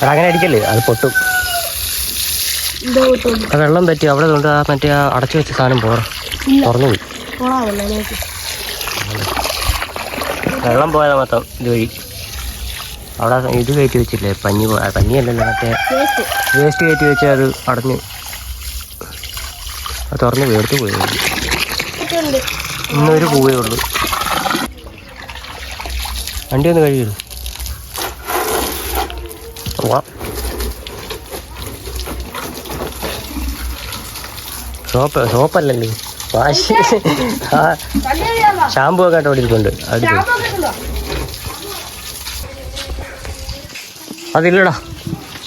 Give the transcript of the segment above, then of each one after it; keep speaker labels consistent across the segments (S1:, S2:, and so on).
S1: എടാ അങ്ങനെ അടിക്കല്ലേ? അത് പൊട്ടും. വെള്ളം പറ്റി അവിടെ കൊണ്ട് ആ മറ്റേ ആ അടച്ചു വെച്ച സാധനം പോറ തുറന്നു പോയി. വെള്ളം പോയതാ മൊത്തം ഇതുവഴി. അവിടെ ഇത് കയറ്റി വെച്ചില്ലേ? പഞ്ഞി പോ- പഞ്ഞിയല്ലല്ലോ മറ്റേ
S2: വേസ്റ്റ്.
S1: കയറ്റി വെച്ചാൽ അത് അടഞ്ഞ് അത് തുറന്ന് വേർത്ത് പോയി. ഇന്നൊരു പൂവേ ഉള്ളൂ. വണ്ടി ഒന്ന് കഴിയുള്ളൂ വാ സോപ്പ് സോപ്പല്ലല്ലോ വാഷ് ആ ഷാമ്പു ഒക്കെ അവിടെ ഇരിപ്പുണ്ട് അത് അതില്ലടാ.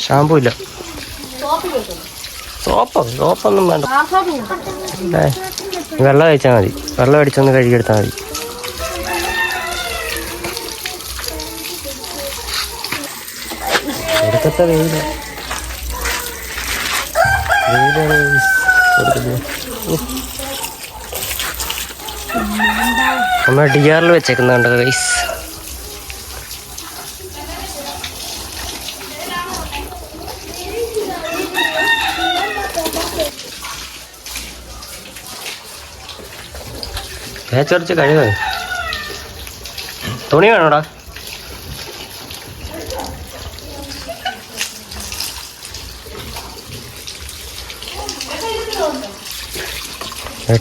S1: ഷാമ്പു ഇല്ല സോപ്പോ സോപ്പൊന്നും വേണ്ട. വെള്ളം കഴിച്ചാൽ മതി. വെള്ളം അടിച്ചൊന്ന് കഴുകിയെടുത്താൽ മതി. ഒടുക്കത്തെ വെയിൽ. നമ്മൾ ഡി വെച്ചേക്കുന്നുണ്ട് ഗൈസ് തേച്ചൊരച്ച് കഴിവ് തുണി വേണോടാ?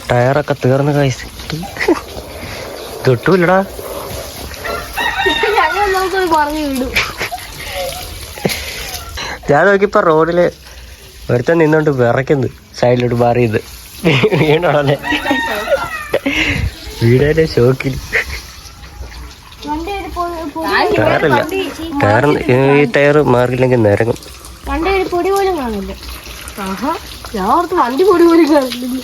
S1: ടയറൊക്കെ തീർന്ന് കഴിച്ച്
S2: വിടും
S1: ഞാൻ നോക്കിയപ്പോ റോഡിൽ ഒരുത്തൻ നിന്നോണ്ട് വിറയ്ക്കുന്നു സൈഡിലോട്ട് മാറിയത് വീണോടനെ വീടേന്റെ ഷോക്കിൽ. ടയറില്ല. ടയർ ഈ ടയർ മാറിയില്ലെങ്കിൽ നിരങ്ങും.
S2: വണ്ടി ഒരു പൊടി പോലും കാണില്ല ആഹാ ഞാൻ ഓർത്ത് വണ്ടി പൊടി പോലും കാണില്ല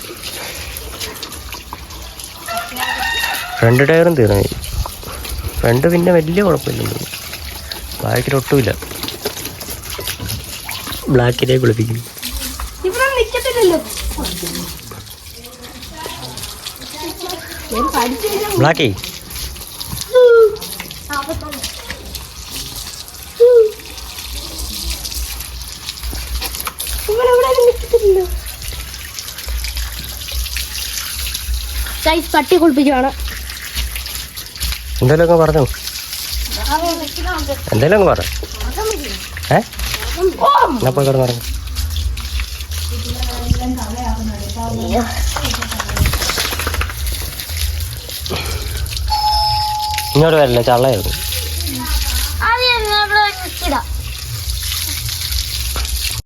S1: ഫ്രണ്ട് ടയറും തീർന്നു. ഫ്രണ്ട് പിന്നെ വലിയ കുഴപ്പമില്ല ബാക്കിലൊട്ടുമില്ല ബ്ലാക്കിലേ കുളിപ്പിക്കും. ബ്ലാക്കേ
S2: ഇവിടെ എവിടെയും എന്തെങ്കിലും അങ്ങ് പറഞ്ഞു. എന്തെങ്കിലും
S1: അങ്ങ് പറഞ്ഞു ഏ? എന്നാ പോയി കിടന്നു ഇങ്ങോട്ട് വരല്ലേ ചള്ളയായിരുന്നു.